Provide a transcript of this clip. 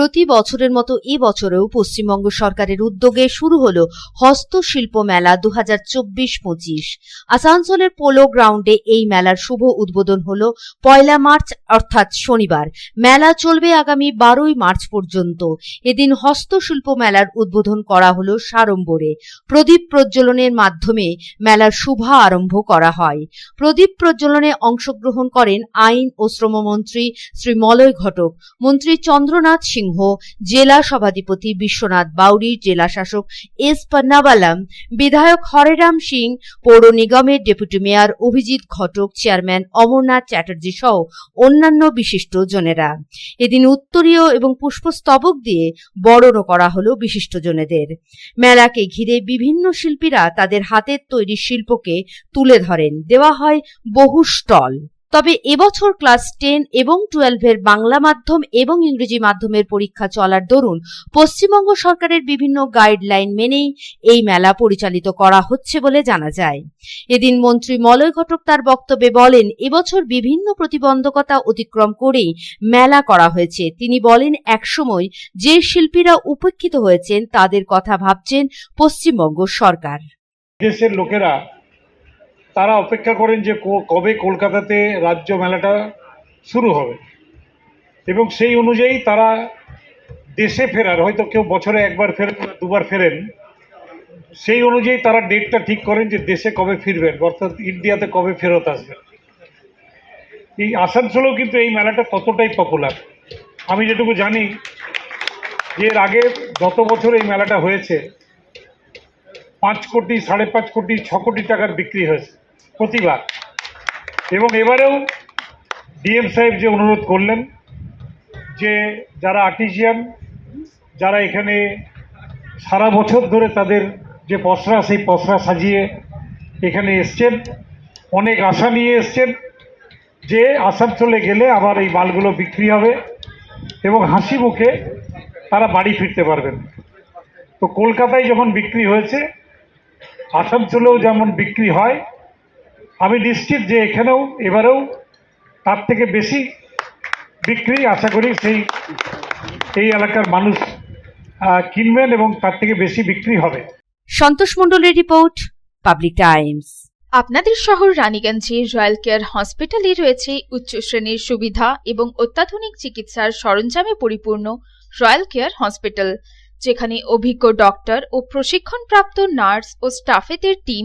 প্রতি বছরের মতো এ বছরেও পশ্চিমবঙ্গ সরকারের উদ্যোগে শুরু হল হস্তশিল্প মেলা দু হাজার চব্বিশ পঁচিশ। আসানসোলের পোলো গ্রাউন্ডে এই মেলার শুভ উদ্বোধন হলো পয়লা মার্চ, অর্থাৎ শনিবার। মেলা চলবে আগামী বারোই মার্চ পর্যন্ত। এদিন হস্তশিল্প মেলার উদ্বোধন করা হল সাড়ম্বরে। প্রদীপ প্রজ্বলনের মাধ্যমে মেলার শুভ আরম্ভ করা হয়। প্রদীপ প্রজ্বলনে অংশগ্রহণ করেন আইন ও শ্রমমন্ত্রী শ্রী মলয় ঘটক, মন্ত্রী চন্দ্রনাথ সিংহ। জেলা সভাধিপতি বিশ্বনাথ বাউরি জেলা শাসক এস পান্নাবালাম, বিধায়ক হরেরাম সিং, পৌর নিগমের deputy mayor Abhijit Ghatak, chairman Amarnath Chatterjee সহ অন্যান্য বিশিষ্ট জনেরা। এদিন উত্তরীয় এবং পুষ্পস্তবক দিয়ে বরণ করা হলো বিশিষ্টজনেদের মেলাকে ঘিরে বিভিন্ন শিল্পীরা তাদের হাতের তৈরি শিল্পকে তুলে ধরেন। দেওয়া হয় বহু স্টল। তবে এবছর ক্লাস টেন এবং টুয়েলভের বাংলা মাধ্যম এবং ইংরেজি মাধ্যমের পরীক্ষা চলার দরুন পশ্চিমবঙ্গ সরকারের বিভিন্ন গাইডলাইন মেনেই এই মেলা পরিচালিত করা হচ্ছে বলে জানা যায়। এদিন মন্ত্রী মলয় ঘটক তার বক্তব্যে বলেন, এবছর বিভিন্ন প্রতিবন্ধকতা অতিক্রম করেই মেলা করা হয়েছে। তিনি বলেন, একসময় যে শিল্পীরা উপেক্ষিত হয়েছেন তাদের কথা ভাবছেন পশ্চিমবঙ্গ সরকার। দেশের লোকেরা তারা অপেক্ষা করেন যে কবে কলকাতাতে রাজ্য মেলাটা শুরু হবে। এবং সেই অনুযায়ী তারা দেশে ফেরার, হয়তো কেউ বছরে একবার ফেরেন দুবার ফেরেন, সেই অনুযায়ী তারা ডেটটা ঠিক করেন যে দেশে কবে ফিরবেন, অর্থাৎ ইন্ডিয়াতে কবে ফেরত আসবেন। এই আসানসোলেও কিন্তু এই মেলাটা ততটাই পপুলার আমি যেটুকু জানি, যে এর আগে গত বছর এই মেলাটা হয়েছে, পাঁচ কোটি, সাড়ে পাঁচ কোটি, ছ কোটি টাকার বিক্রি হয়েছে। প্রতিবার এবং এবারেও ডিএম সাহেব যে অনুরোধ করলেন, যে যারা আর্টিজিয়ান, যারা এখানে সারা বছর ধরে তাদের যে পসরা, সেই পসরা সাজিয়ে এখানে এসছেন, অনেক আশা নিয়ে এসছেন যে আসানসোলে গেলে আবার এই মালগুলো বিক্রি হবে এবং হাসি মুখে তারা বাড়ি ফিরতে পারবেন। তো কলকাতায় যখন বিক্রি হয়েছে আসানসোলেও যেমন বিক্রি হয় আমি নিশ্চিত যে এখানেও এবারেও তার থেকে বেশি বিক্রি আশা করি সেই এই এলাকার মানুষ কিনবেন এবং তার থেকে বেশি বিক্রি হবে। সন্তোষ মণ্ডলের রিপোর্ট পাবলিক টাইমস। আপনাদের শহর রানীগঞ্জে রয়্যাল কেয়ার হসপিটালে রয়েছে উচ্চ শ্রেণির সুবিধা এবং অত্যাধুনিক চিকিৎসার সরঞ্জামে পরিপূর্ণ রয়্যাল কেয়ার হসপিটাল যেখানে অভিজ্ঞ ডক্টর ও প্রশিক্ষণপ্রাপ্ত নার্স ও স্টাফেদের টিম